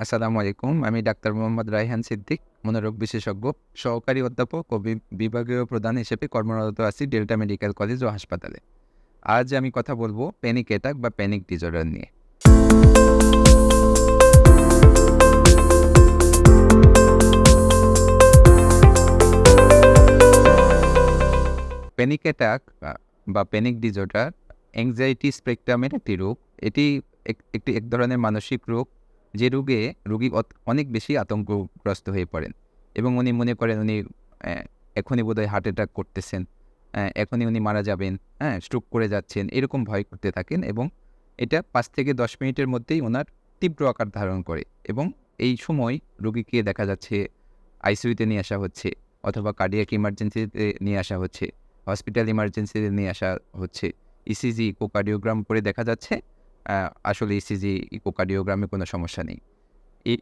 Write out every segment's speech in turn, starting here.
আসসালামু আলাইকুম, আমি ডাক্তার মোহাম্মদ রায়হান সিদ্দিক, মনোরোগ বিশেষজ্ঞ, সহকারী অধ্যাপক ও বিভাগীয় প্রধান হিসেবে কর্মরত আছি ডেল্টা মেডিকেল কলেজ ও হাসপাতালে। আজ আমি কথা বলব প্যানিক অ্যাটাক বা প্যানিক ডিজর্ডার নিয়ে। প্যানিক অ্যাটাক বা প্যানিক ডিজর্ডার অ্যাংজাইটি স্পেকট্রামের একটি রোগ। এটি এক- একটি এক ধরনের মানসিক রোগ যে রোগে রোগী অনেক বেশি আতঙ্কগ্রস্ত হয়ে পড়েন এবং উনি মনে করেন উনি এখনই বোধহয় হার্ট অ্যাটাক করতেছেন এখনই উনি মারা যাবেন হ্যাঁ স্ট্রোক করে যাচ্ছেন, এরকম ভয় করতে থাকেন এবং এটা পাঁচ থেকে দশ মিনিটের মধ্যেই ওনার তীব্র আকার ধারণ করে এবং এই সময় রোগীকে দেখা যাচ্ছে আইসিইউতে নিয়ে আসা হচ্ছে অথবা কার্ডিয়াক ইমার্জেন্সিতে নিয়ে আসা হচ্ছে হসপিটাল ইমার্জেন্সিতে নিয়ে আসা হচ্ছে ইসিজি ইকোকার্ডিওগ্রাম করে দেখা যাচ্ছে আসলে ইসিজি ইকোকার্ডিওগ্রামে কোনো সমস্যা নেই।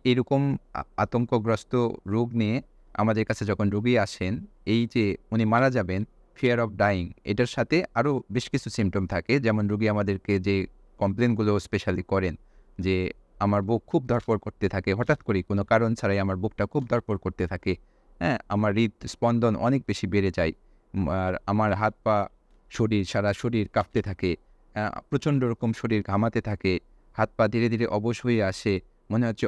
এরকম আতঙ্কগ্রস্ত রোগ নিয়ে আমাদের কাছে যখন রোগী আসেন, এই যে উনি মারা যাবেন ফিয়ার অফ ডাইং এটার সাথে আরও বেশ কিছু সিমটম থাকে। যেমন রোগী আমাদেরকে যে কমপ্লেনগুলো স্পেশালি করেন যে, আমার বুক খুব ধরপড় করতে থাকে। হঠাৎ করে কোনো কারণ ছাড়াই আমার বুকটা খুব ধরপড় করতে থাকে। হ্যাঁ আমার হৃদ স্পন্দন অনেক বেশি বেড়ে যায়। আর আমার হাত পা শরীর, সারা শরীর কাঁপতে থাকে। প্রচণ্ড রকম শরীর ঘামাতে থাকে, হাত পা ধীরে ধীরে অবশ হয়ে আসে, মনে হচ্ছে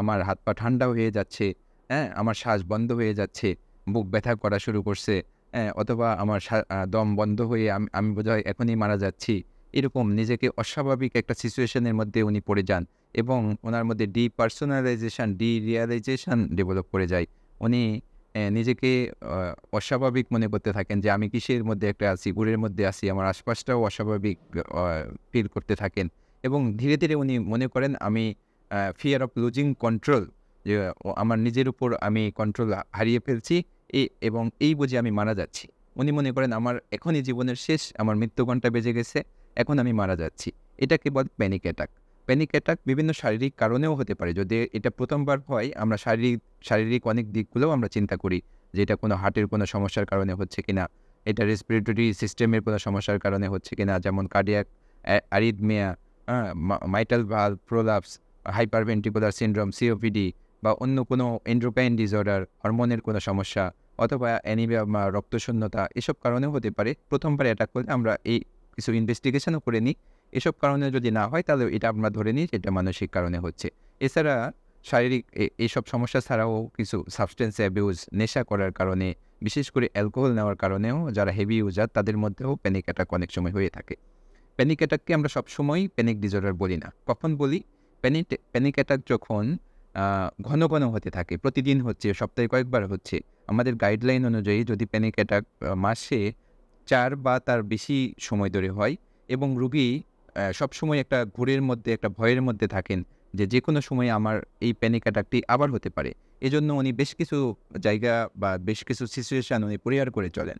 আমার হাত পা ঠান্ডা হয়ে যাচ্ছে হ্যাঁ আমার শ্বাস বন্ধ হয়ে যাচ্ছে, বুক ব্যথা করা শুরু করছে হ্যাঁ অথবা আমার দম বন্ধ হয়ে আমি আমি বোধহয় এখনই মারা যাচ্ছি। এরকম নিজেকে অস্বাভাবিক একটা সিচুয়েশনের মধ্যে উনি পড়ে যান এবং ওনার মধ্যে ডিপার্সোনালাইজেশন ডি রিয়ালাইজেশন ডেভেলপ করে যায়। উনি নিজেকে অস্বাভাবিক মনে করতে থাকেন যে আমি কিসের মধ্যে একটা আছি গুড়ের মধ্যে আছি, আমার আশপাশটাও অস্বাভাবিক ফিল করতে থাকেন। এবং ধীরে ধীরে উনি মনে করেন আমি ফিয়ার অফ লুজিং কন্ট্রোল যে আমার নিজের উপর আমি কন্ট্রোল হারিয়ে ফেলছি এই এবং এই বুঝে আমি মারা যাচ্ছি। উনি মনে করেন আমার এখনই জীবনের শেষ, আমার মৃত্যু ঘণ্টা বেজে গেছে, এখন আমি মারা যাচ্ছি। এটাকে বল প্যানিক অ্যাটাক প্যানিক অ্যাটাক বিভিন্ন শারীরিক কারণেও হতে পারে। যদি এটা প্রথমবার হয়, আমরা শারীরিক শারীরিক অনেক দিকগুলোও আমরা চিন্তা করি যে এটা কোনো হার্টের কোনো সমস্যার কারণে হচ্ছে কিনা, এটা রেসপিরেটরি সিস্টেমের কোনো সমস্যার কারণে হচ্ছে কিনা, যেমন cardiac arrhythmia mitral valve prolapse hyperventilation syndrome COPD বা অন্য কোনো এন্ড্রোকাইন ডিসঅর্ডার হরমোনের কোনো সমস্যা অথবা অ্যানিমিয়া রক্তশূন্যতা, এসব কারণেও হতে পারে। প্রথমবার অ্যাটাক করলে আমরা এই কিছু ইনভেস্টিগেশনও করে নিই। এসব কারণে যদি না হয়, তাহলে এটা আমরা ধরে নিই এটা মানসিক কারণে হচ্ছে। এছাড়া শারীরিক এইসব সমস্যা ছাড়াও কিছু সাবস্টেন্স অ্যাবিউজ নেশা করার কারণে, বিশেষ করে অ্যালকোহল নেওয়ার কারণেও যারা হেভি ইউজার তাদের মধ্যেও প্যানিক অ্যাটাক অনেক সময় হয়ে থাকে। প্যানিক অ্যাটাককে আমরা সবসময় প্যানিক ডিজর্ডার বলি না। কখন বলি? প্যানিক প্যানিক অ্যাটাক যখন ঘন ঘন হতে থাকে, প্রতিদিন হচ্ছে, সপ্তাহে কয়েকবার হচ্ছে, আমাদের গাইডলাইন অনুযায়ী যদি প্যানিক অ্যাটাক মাসে চার বা তার বেশি সময় ধরে হয় এবং রুগী সবসময় একটা ঘোরের মধ্যে, একটা ভয়ের মধ্যে থাকেন যে যে কোনো সময় আমার এই প্যানিক অ্যাটাকটি আবার হতে পারে। এজন্য উনি বেশ কিছু জায়গা বা বেশ কিছু সিচুয়েশান উনি পরিহার করে চলেন।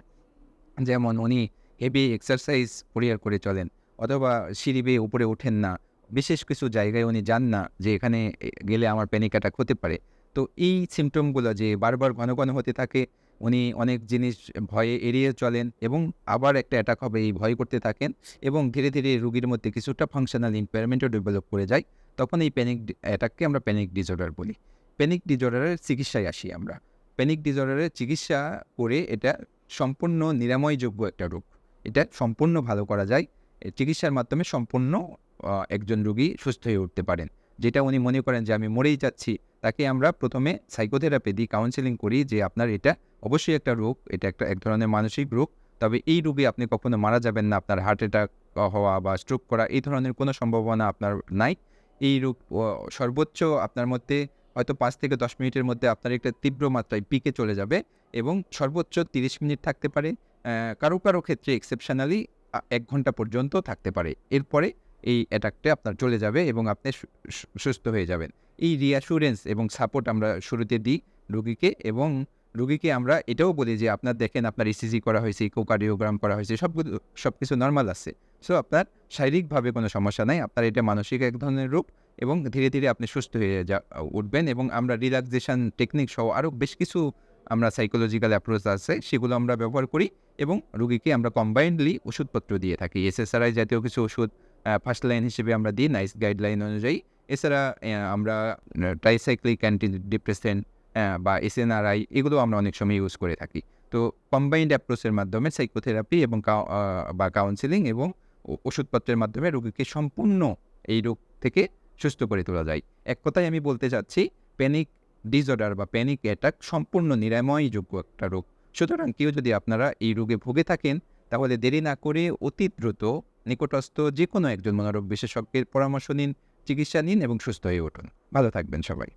যেমন উনি হেভি এক্সারসাইজ পরিহার করে চলেন অথবা সিঁড়ি বেয়ে উপরে ওঠেন না। বিশেষ কিছু জায়গায় উনি যান না যে এখানে গেলে আমার প্যানিক অ্যাটাক হতে পারে। তো এই সিমটমগুলো যে বারবার ঘন ঘন হতে থাকে উনি অনেক জিনিস ভয়ে এড়িয়ে চলেন এবং আবার একটা অ্যাটাক হবে এই ভয় করতে থাকেন এবং ধীরে ধীরে রুগীর মধ্যে কিছুটা ফাংশনাল ইম্পেয়ারমেন্টও ডেভেলপ করে যায়। তখন এই প্যানিক অ্যাটাককে আমরা প্যানিক ডিজর্ডার বলি। প্যানিক ডিজর্ডারের চিকিৎসায় আসি আমরা। প্যানিক ডিজর্ডারের চিকিৎসা করে এটা সম্পূর্ণ নিরাময়যোগ্য একটা রোগ। এটা সম্পূর্ণ ভালো করা যায়। চিকিৎসার মাধ্যমে সম্পূর্ণ একজন রোগী সুস্থ হয়ে উঠতে পারেন। যেটা উনি মনে করেন যে, আমি মরেই যাচ্ছি। তাকে আমরা প্রথমে সাইকোথেরাপি দিই কাউন্সেলিং করি যে, আপনার এটা অবশ্যই একটা রোগ, এটা একটা এক ধরনের মানসিক রোগ। তবে এই রোগে আপনি কখনো মারা যাবেন না, আপনার হার্ট অ্যাটাক হওয়া বা স্ট্রোক করা, এই ধরনের কোনো সম্ভাবনা আপনার নাই। এই রোগ সর্বোচ্চ আপনার মধ্যে হয়তো পাঁচ থেকে দশ মিনিটের মধ্যে আপনার একটা তীব্র মাত্রায় পিকে চলে যাবে এবং সর্বোচ্চ তিরিশ মিনিট থাকতে পারে। কারও কারও ক্ষেত্রে এক্সেপশনালি এক ঘণ্টা পর্যন্ত থাকতে পারে। এরপরে এই অ্যাটাকটা আপনার চলে যাবে এবং আপনি সুস্থ হয়ে যাবেন। এই রিঅ্যাসুরেন্স এবং সাপোর্ট আমরা শুরুতে দিই রুগীকে এবং রুগীকে আমরা এটাও বলি যে আপনার দেখেন আপনার ইসিজি করা হয়েছে ইকোকার্ডিওগ্রাম করা হয়েছে সবগুলো সব কিছু নর্মাল আছে। সো আপনার শারীরিকভাবে কোনো সমস্যা নাই, আপনার এটা মানসিক এক ধরনের রূপ এবং ধীরে ধীরে আপনি সুস্থ হয়ে যা, উঠবেন এবং আমরা রিল্যাক্সেশন টেকনিক সহ আরও বেশ কিছু আমরা সাইকোলজিক্যাল অ্যাপ্রোচ আছে, সেগুলো আমরা ব্যবহার করি এবং রুগীকে আমরা কম্বাইন্ডলি ওষুধপত্র দিয়ে থাকি। এসএসআরআই জাতীয় কিছু ওষুধ ফার্স্ট লাইন হিসেবে আমরা দিই নাইস গাইডলাইন অনুযায়ী। এছাড়া আমরা ট্রাইসাইক্লিক অ্যান্টি ডিপ্রেসেন্ট বা এসএনআরআই এগুলো আমরা অনেক সময় ইউজ করে থাকি। তো কম্বাইন্ড অ্যাপ্রোচের মাধ্যমে সাইকোথেরাপি এবং বা কাউন্সিলিং এবং ওষুধপত্রের মাধ্যমে রোগীকে সম্পূর্ণ এই রোগ থেকে সুস্থ করে তোলা যায়। এক কথায় আমি বলতে চাচ্ছি প্যানিক ডিসঅর্ডার বা প্যানিক অ্যাটাক সম্পূর্ণ নিরাময়যোগ্য একটা রোগ। সুতরাং কেউ যদি আপনারা এই রোগে ভুগে থাকেন, তাহলে দেরি না করে অতি দ্রুত নিকটস্থ যে কোনো একজন মনোরোগ বিশেষজ্ঞের পরামর্শ নিন, চিকিৎসা নিন এবং সুস্থ হয়ে উঠুন। ভালো থাকবেন সবাই।